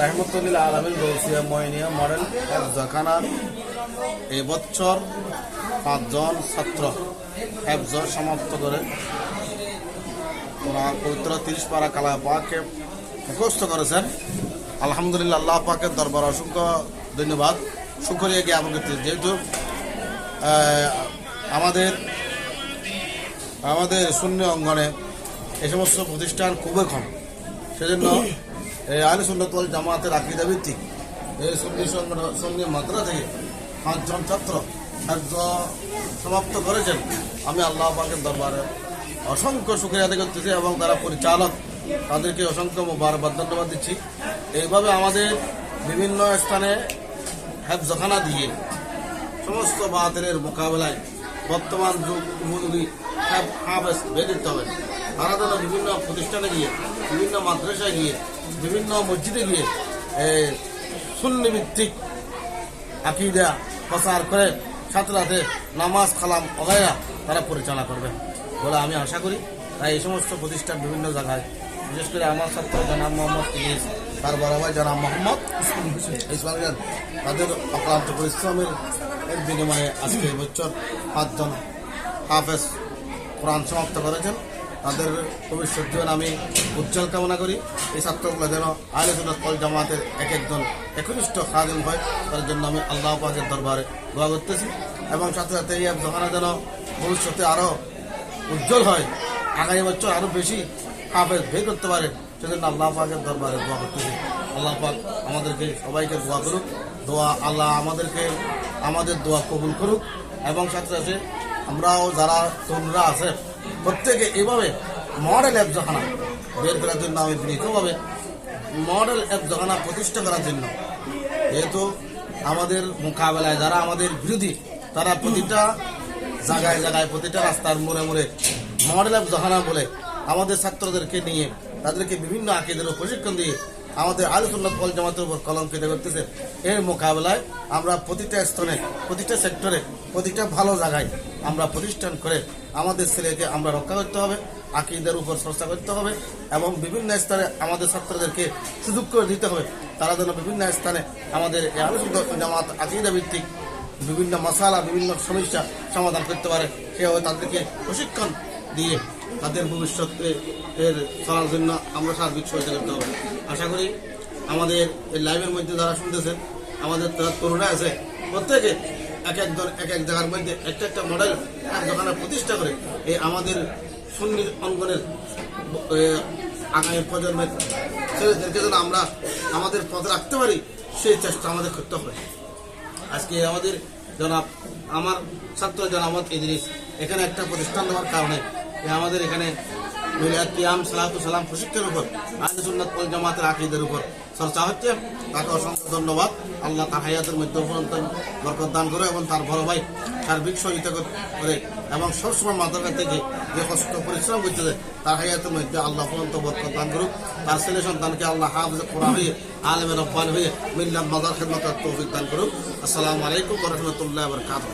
রাহমতুল্লিল আলমিন গৌসিয়া ময়নিয়া মডেল জখানার এবছর পাঁচজন ছাত্র একজন সমাপ্ত করে। ওরা পবিত্র তিরিশ পারা কালা পাকে মুখস্থ করেছেন। আলহামদুলিল্লাহ আল্লাহ পাকের দরবার অসংখ্য ধন্যবাদ। শুক্রিয়া জ্ঞাপন করতে যেহেতু আমাদের আমাদের শূন্য অঙ্গনে এ সমস্ত প্রতিষ্ঠান খুবই কম, সেজন্য আলী সুন্নতল জামাতের আকিদা ভিত্তিক এই সংগঠন সন্নি মাত্রা থেকে পাঁচজন ছাত্র কার্য সমাপ্ত করেছেন। আমি আল্লাহ পাকের দরবারে অসংখ্য সুক্রিয়া আদায় করতেছি এবং তারা পরিচালক তাদেরকে অসংখ্য বারবার ধন্যবাদ দিচ্ছি। এইভাবে আমাদের বিভিন্ন স্থানে হ্যাফজখানা দিয়ে সমস্ত বাহাতের মোকাবেলায় বর্তমান যুগ হাফ- হাফেজ বের দিতে হবে। তারা যেন বিভিন্ন প্রতিষ্ঠানে গিয়ে, বিভিন্ন মাদ্রাসায় গিয়ে বিভিন্ন মসজিদে গিয়ে সুন্নিভিত্তিক আকিদা প্রচার করে সাথে নামাজ খালাম অগায়া তারা পরিচালনা করবে বলে আমি আশা করি। তাই এই সমস্ত প্রতিষ্ঠান বিভিন্ন জায়গায়, বিশেষ করে আমার ছাত্র জনাব মোহাম্মদ ইলিশ তার বড় ভাই জনাব মোহাম্মদ ইসমাইল তাদের অক্লান্ত পরিশ্রমের এর বিনিময়ে আজকে বছর পাঁচজন হাফেজ কোরআন সমাপ্ত করেছেন। তাদের ভবিষ্যৎ জীবন আমি উজ্জ্বল কামনা করি। এই ছাত্রগুলো যেন আলোচনা কল জামাতের এক একজন একনিষ্ঠ খাদিম হয় তার জন্য আমি আল্লাহ পাকের দরবারে দোয়া করতেছি। এবং সাথে সাথে এই দোকানে যেন ভবিষ্যতে আরও উজ্জ্বল হয়, আগামী বছর আরও বেশি হাফেজ বের করতে পারে, সেজন্য আল্লাহ পাকের দরবারে দোয়া করতেছি। আল্লাহ পাক আমাদেরকে সবাইকে দোয়া করুক, দোয়া আল্লাহ আমাদেরকে, আমাদের দোয়া কবুল করুক। এবং সাথে সাথে আমরাও যারা তরুণরা আছে প্রত্যেকে এভাবে মডেল অ্যাপ যখানা বের করার জন্য আমি বিনীতভাবে মডেল অ্যাপ যখানা প্রতিষ্ঠা করার জন্য। যেহেতু আমাদের মোকাবেলায় যারা আমাদের বিরোধী, তারা প্রতিটা জায়গায় জায়গায়, প্রতিটা রাস্তার মোড়ে মোড়ে মডেল অ্যাপ যখানা বলে আমাদের ছাত্রদেরকে নিয়ে তাদেরকে বিভিন্ন আকিদের প্রশিক্ষণ দিয়ে আমাদের আলোচনা কল জামাতের উপর কলঙ্কিত করতেছে। এর মোকাবেলায় আমরা প্রতিটা স্থানে, প্রতিটা সেক্টরে, প্রতিটা ভালো জায়গায় আমরা প্রতিষ্ঠান করে আমাদের ছেলেকে আমরা রক্ষা করতে হবে, আকিদের উপর চর্চা করতে হবে এবং বিভিন্ন স্থানে আমাদের ছাত্রদেরকে সুযোগ করে দিতে হবে। তারা যেন বিভিন্ন স্থানে আমাদের এই আলোচনা জামাত আকিদা ভিত্তিক বিভিন্ন মশালা, বিভিন্ন সমস্যা সমাধান করতে পারে। সেভাবে তাদেরকে প্রশিক্ষণ দিয়ে তাদের ভবিষ্যতে এর চলার জন্য আমরা সার্বিক সহায়তা করতে হবে। আশা করি আমাদের এই লাইভের মধ্যে যারা শুনতেছেন, আমাদের যারা তরুণরা আছে, প্রত্যেকে এক এক একজন, এক এক জায়গার মধ্যে একটা একটা মডেল এক দোকানে প্রতিষ্ঠা করে এই আমাদের সুন্নি অঙ্গনের আগামী প্রজন্মের ছেলেদেরকে যেন আমরা আমাদের পথে রাখতে পারি, সেই চেষ্টা আমাদের করতে হবে। আজকে আমাদের জনাব, আমার ছাত্র জনাবত ইদ্রিস, এখানে একটা প্রতিষ্ঠান দেওয়ার কারণে আমাদের এখানে কিয়াম সালাতু সালাম প্রশিক্ষণের উপর, আহলে সুন্নাত জামাতের আকিদের উপর চর্চা হচ্ছে। তাকে অসংখ্য ধন্যবাদ। আল্লাহ তার হায়াতের মধ্যে বরকত দান করে এবং তার বড় ভাই সার্বিক সহযোগিতা করে এবং সবসময় মাদ্রাসা থেকে যে কষ্ট, পরিশ্রম করতেছে তার হায়াতের মধ্যে আল্লাহ উপরন্ত বরকত দান করুক। তার ছেলে সন্তানকে আল্লাহ হাফিজ কোরআন হয়ে, আলেমের রব্বান হয়ে মিল্লাম মাদার খেদমত তৌফিক দান করুক। আসসালামু আলাইকুম রহমতুল্লাহ বরকাত